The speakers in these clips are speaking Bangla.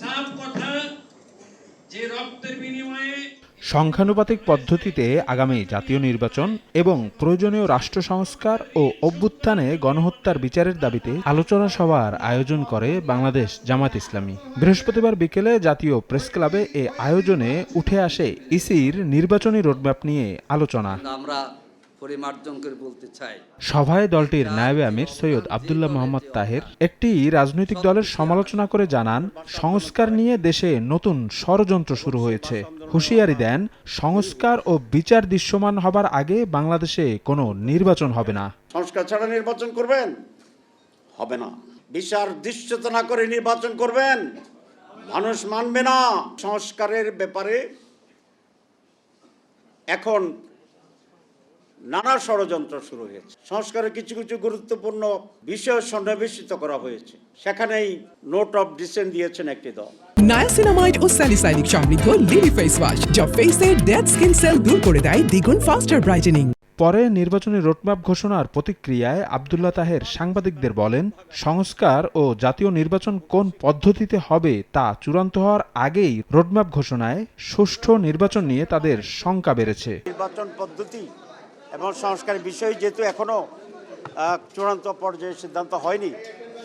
সাফ কথা যে রক্তের বিনিময়ে সংখ্যানুপাতিক পদ্ধতিতে আগামী জাতীয় নির্বাচন এবং প্রয়োজনীয় রাষ্ট্র সংস্কার ও অভ্যুত্থানে গণহত্যার বিচারের দাবিতে আলোচনা সভার আয়োজন করে বাংলাদেশ জামাত ইসলামী। বৃহস্পতিবার বিকেলে জাতীয় প্রেস ক্লাবে এ আয়োজনে উঠে আসে ইসির নির্বাচনী রোডম্যাপ নিয়ে আলোচনা। আমরা পরিমার্জন করে বলতে চাই। সভায় দলটির নায়েবে আমির সৈয়দ আবদুল্লাহ মোহাম্মদ তাহের একটি রাজনৈতিক দলের সমালোচনা করে জানান সংস্কার নিয়ে দেশে নতুন ষড়যন্ত্র শুরু হয়েছে। হুঁশিয়ারি দেন সংস্কার ও বিচার দৃশ্যমান হবার আগে বাংলাদেশে কোনো নির্বাচন হবে না। সংস্কার ছাড়া নির্বাচন করবেন? হবে না। বিচার দৃশ্যত না করে নির্বাচন করবেন? মানুষ মানবে না। সংস্কারের ব্যাপারে এখন নানা ষড়যন্ত্র শুরু হয়েছে। সংস্কারের কিছু কিছু গুরুত্বপূর্ণ বিষয় সন্নিবেশিত করা হয়েছে। সেখানেই নোট অফ ডিসেন্ট দিয়েছেন একটি দল। নায়াসিনামাইড ও স্যালিসাইনিক সমৃদ্ধ লিলি ফেস ওয়াশ যা ফেসের ডেড স্কিন সেল দূর করে দেয় দ্বিগুণ ফাস্টার ব্রাইটেনিং পরে নির্বাচনী রোডম্যাপ ঘোষণার প্রতিক্রিয়ায় আবদুল্লাহ তাহের সাংবাদিকদের বলেন সংস্কার ও জাতীয় নির্বাচন কোন পদ্ধতিতে হবে তা চূড়ান্ত হওয়ার আগেই রোডম্যাপ ঘোষণায় সুষ্ঠু নির্বাচন নিয়ে তাদের শঙ্কা বেড়েছে। নির্বাচন পদ্ধতি এবং সংস্কারের বিষয় যেহেতু এখনও চূড়ান্ত পর্যায়ে সিদ্ধান্ত হয়নি,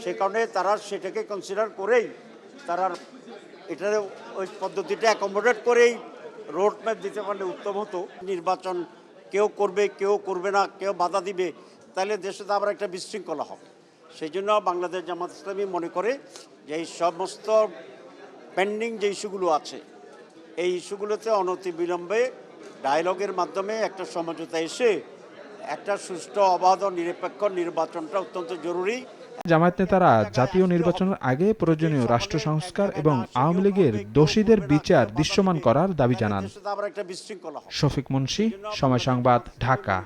সে কারণে তারা সেটাকে কনসিডার করেই তারা এটার ওই পদ্ধতিটা অ্যাকোমোডেট করেই রোড ম্যাপ দিতে পারলে উত্তম হতো। নির্বাচন কেউ করবে কেউ করবে না, কেউ বাধা দিবে, তাহলে দেশে তো আবার একটা বিশৃঙ্খলা হবে। সেই জন্য বাংলাদেশ জামাত ইসলামী মনে করে যে এই সমস্ত পেন্ডিং যে ইস্যুগুলো আছে, এই ইস্যুগুলোতে অনতি অনতিবিলম্বে ডায়লগের মাধ্যমে একটা সমঝোতা এসে একটা সুষ্ঠু অবাধ ও নিরপেক্ষ নির্বাচনটা অত্যন্ত জরুরি। জামায়াত নেতারা জাতীয় নির্বাচনের আগে প্রয়োজনীয় রাষ্ট্র সংস্কার এবং আওয়ামী লীগের দোষীদের বিচার দৃশ্যমান করার দাবি জানান। দেশে একটা বিশৃঙ্খলা শফিক মুন্সি সময় সংবাদ ঢাকা।